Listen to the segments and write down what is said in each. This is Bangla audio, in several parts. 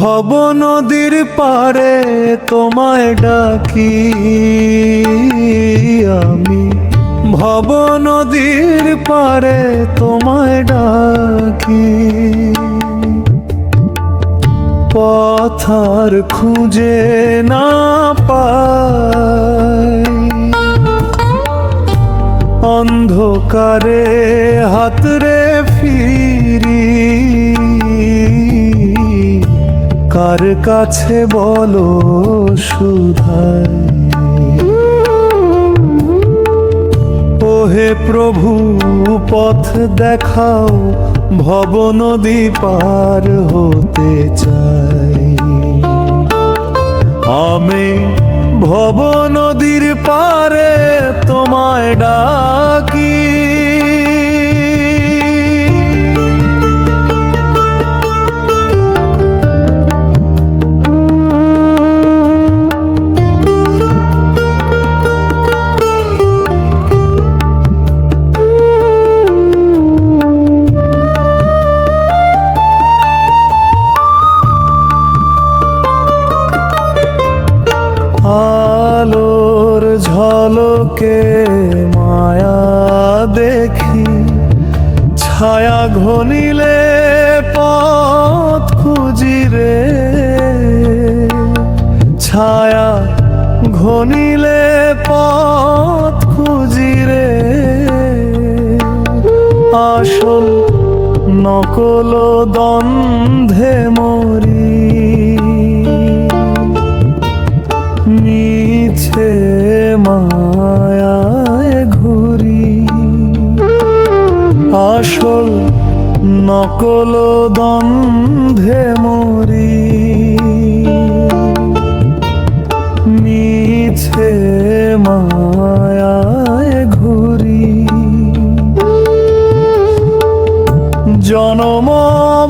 ভব নদীর পারে তোমায় ডাকি। আমি ভব নদীর পারে তোমায় ডাকি। পথার খুঁজে না পাই। অন্ধকারে হাতরে ফিরি। কার কাছে বলো সুধাই? ওহে প্রভু, পথ দেখাও ভব নদী পার হতে চাই। আমি ভব নদীর পারে তোমায় ডাকি দেখি, ছায়া ঘনিলে পথ খুঁজি রে। ছায়া ঘনিলে পথ খুঁজি রে। আসল নকল দ্বন্দ্বে মরি। মিছে মায়ায় নকল দ্বন্দ্বে মরি। মিছে মায়ায় ঘুরি। জনম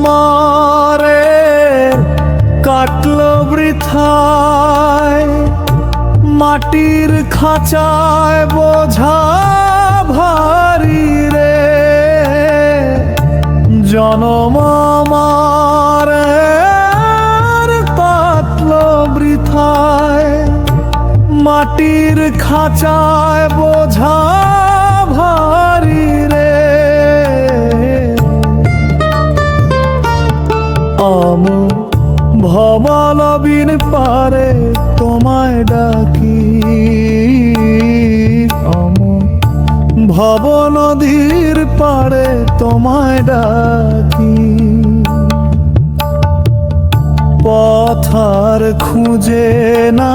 মারে কাটল বৃথায় মাটির খাঁচায় বোঝা ভারী। জনম কাটল বৃথায় মাটির খাঁচায় বোঝা ভারী রে। আম ভবলবিন পারে তোমায় ডাকি। ভব নদীর পাড়ে তোমায় ডাকি। পথার খুঁজে না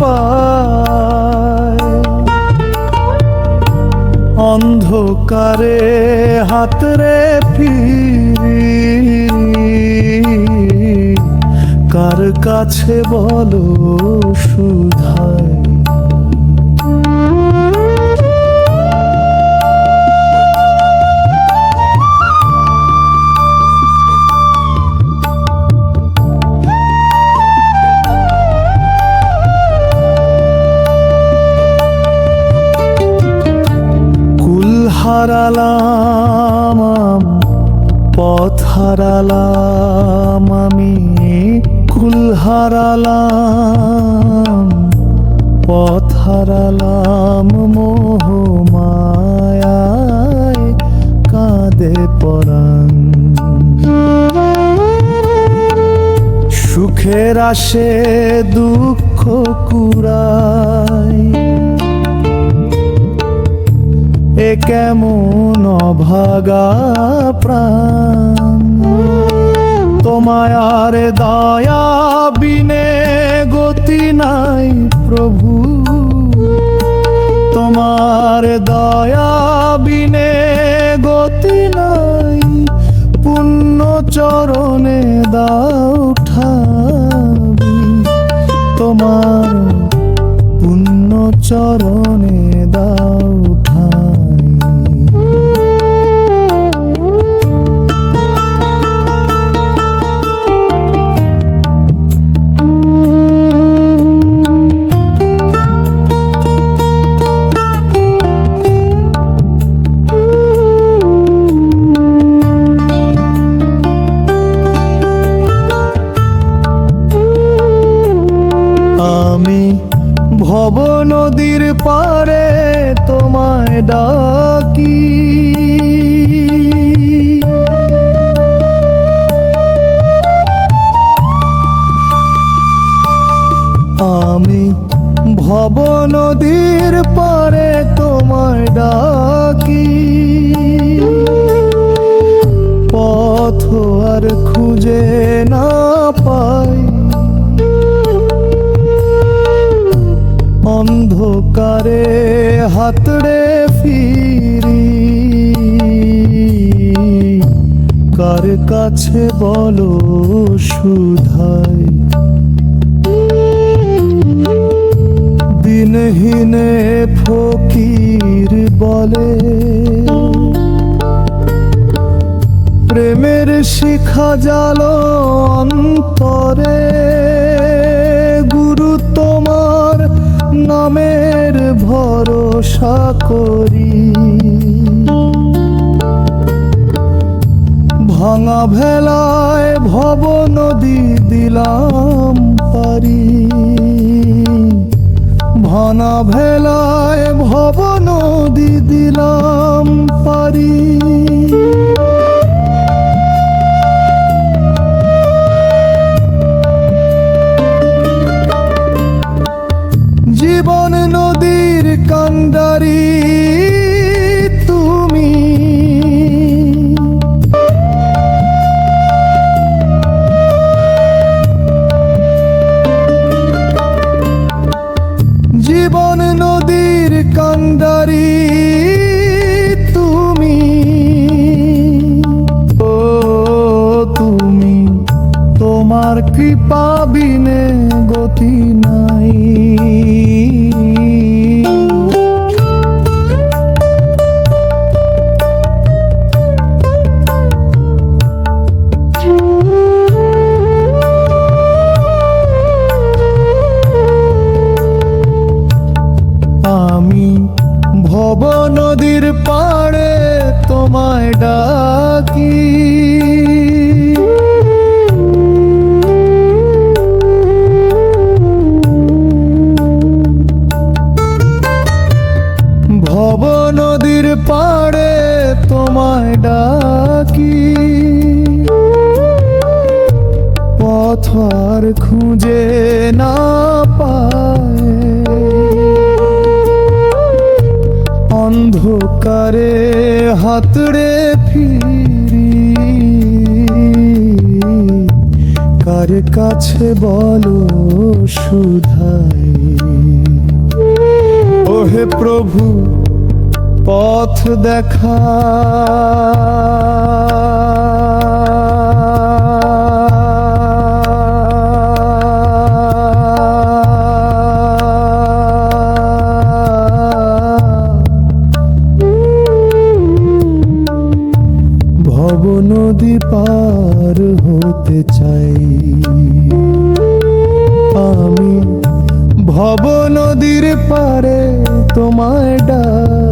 পায়। অন্ধকারে হাতরে ফিরি। কার কাছে বলো সুধাই হারালাম, পথ হারালাম, আমি কুল হারালাম, পথ হারালাম, মোহ মায়ায় কাঁদে পরাণ। সুখের আসে দুঃখ কুড়ায় কেমন অভাগা প্রাণ? তোমায় দয়া বিনে গতি নাই প্রভু। তোমার দয়া বিনে গতি নাই, পুণ্য চরণে দাও ঠাবি। তোমার পুণ্য চরণে দাও ডাকি। আমি ভব নদীর পারে তোমায় ডাকি। পথ আর খুঁজে না পাই। অন্ধকারে হাতড়ে ফিরি। কার কাছে বলো সুধাই? দিনহীনে ফকির বলে প্রেমের শিখা জাল অন্তরে। নামের ভরসা করি। ভাঙা ভেলায় ভব নদী দিলাম পারি। ভাঙা ভেলায় ভব নদী দিলাম পারি। তোমার কৃপা বিনে গতি নাই? আমি ভব নদীর পাড়ে তোমায় ডাকি। পথ আর খুঁজে না পায়। অন্ধকারে হাতড়ে ফিরি। কার কাছে বলো সুধাই? ওহে প্রভু, পথ দেখা। নদীর পারে তোমায় ডাক।